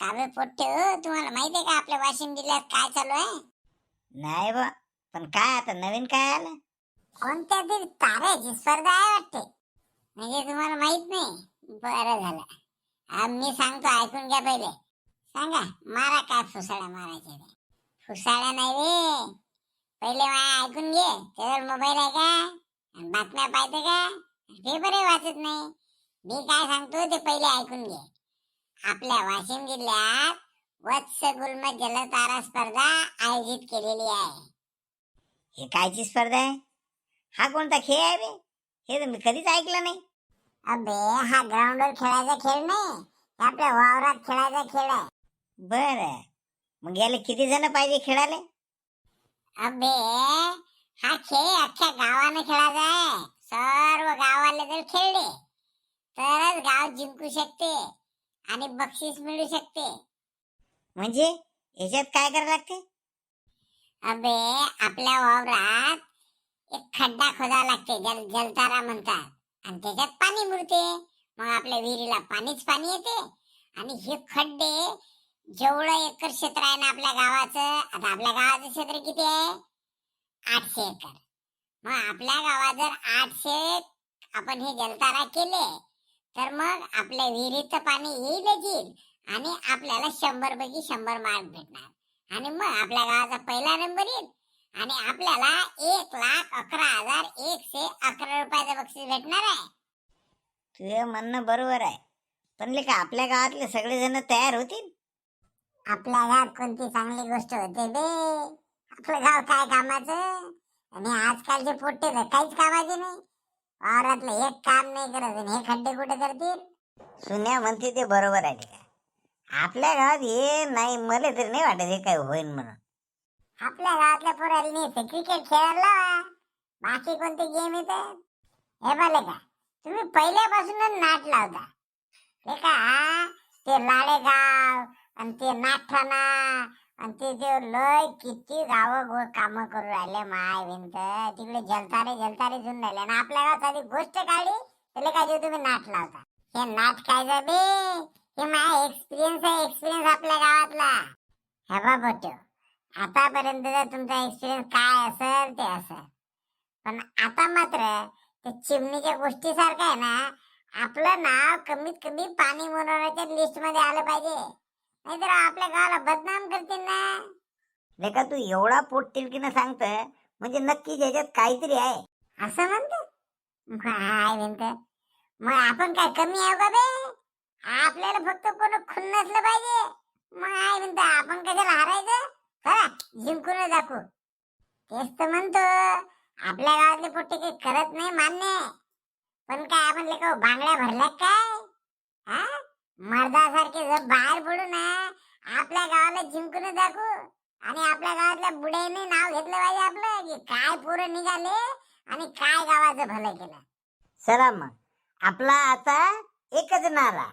कावे पोट्टे हो तुम्हाला माहिती आहे का आपल्या वाशिम जिल्ह्यात काय चालू आहे? नाही बा पण काय आता नवीन काय आलं? कोणत्या तरी ताऱ्याची स्पर्धा आहे वाटते. म्हणजे तुम्हाला माहीत नाही. बरं झालं. आ, मी सांगतो ऐकून घ्या पहिले. सांगा मारा काय फुसाळ्या मारायच्या ते. फुसाळ्या नाही रे. पहिले मला ऐकून घे. त्यावर मोबाईल आहे का? आणि बातम्या पाहते का? पेपरही वाचत नाही. मी काय सांगतो ते पहिले ऐकून घे. आपल्या वाशिम जिल्ह्यात वत्स गुल्म जलतारा स्पर्धा आयोजित केलेली आहे. हे कायची स्पर्धा आहे? हा कोणता खेळ आहे बे? हे तर मी कधीच ऐकलं नाही. अबे हा ग्राउंडवर खेळायचा खेळ नाही हे आपल्या वावरात खेळायचा खेळ आहे. बर. मग याला किती जण पाहिजे खेळाले अबे हा खेळ अख्ख्या गावाने खेळायचा आहे. सर्व गावाले जर खेळले तरच गाव जिंकू शकते. आणि बक्षीस मिळू शकते. म्हणजे? याच्यात काय करावं लागते? अबे आपल्या वावरात एक खड्डा खोदा लागते जल जलतारा म्हणतात. आणि त्याच्यात पाणी मुरते. मग आपल्या विहिरीला पाणीच पाणी येते. आणि हे खड्डे जेवढं एकर क्षेत्र आहे ना आपल्या गावाचं आता आपल्या गावाचं क्षेत्र किती आहे? आठशे एकर. मग आपल्या गावात जर आठशे आपण हे जलतारा केले तर मग आपल्या विहिरीचं पाणी येईलच येईल आणि आपल्याला शंभर पैकी शंभर मार्क भेटणार. आणि मग आपल्या गावाचा पहिला नंबर येईल आणि आपल्याला एक लाख अकरा हजार एकशे अकरा रुपयाचं बक्षीस भेटणार आहे. तुझं म्हणणं बरोबर आहे. पण ले का आपल्या गावातले सगळेजण तयार होतील? आपल्या गावात कोणती चांगली गोष्ट होते बे? आपलं गाव काय कामाचं? आणि आजकालचे पोट्टे तर काहीच कामाचे नाही. वावरातलं एक काम नाही करत आणि हे खड्डे कुठे करतील? सुन्या म्हणते ते बरोबर आहे ते काय आपल्या गावात हे नाही मला तरी नाही वाटत हे काय होईल म्हणून. आपल्या गावातल्या पोराला नाही क्रिकेट खेळायला लावा. बाकी कोणते गेम येतात हे बघले का तुम्ही पहिल्यापासूनच नाट लावता. हे का ते लाडेगाव आणि ते नागठाणा आणि ते जे लय किती गाव काम करू राहिले माय विंत तिकडे जलतारे जलतारे जुन राहिले. आणि आपल्या गावात आधी गोष्ट काढली त्याला काय तुम्ही नाट लावता. हे नाट काय बे? हे माझा एक्सपिरियन्स आहे एक्सपिरियन्स आपल्या गावातला. हे बाबा आतापर्यंत जर तुमचा एक्सपिरियन्स काय असेल ते असेल. पण आता मात्र ते चिमणीच्या गोष्टीसारखं आहे ना आपलं नाव कमीत कमी पाणी मनोराच्या लिस्टमध्ये आलं पाहिजे. नाहीतर आपल्या गावाला बदनाम करतील ना. लेका तू एवढा पोट तिलकीनं सांगत म्हणजे नक्कीच याच्यात काहीतरी आहे. असं म्हणतो? काय म्हणत. मग आपण काय कमी आहे का बे? आपल्याला फक्त कोण खून नसलं पाहिजे. मग आय म्हणत आपण कशाला हारायचं? खरा जिंकून दाखवू. तेच तर म्हणतो आपल्या गावातले पोट्टे काही करत नाही मान्य पण काय आपण लेखा बांगड्या भरल्या काय? मर्दासारखे जर बाहेर पडू ना आपल्या गावाला जिंकून दाखवू. आणि आपल्या गावातल्या बुड्याने नाव घेतलं पाहिजे आपलं की काय पोरं निघाले आणि काय गावाचं भलं केलं. चला मग. आपला आता एकच नारा.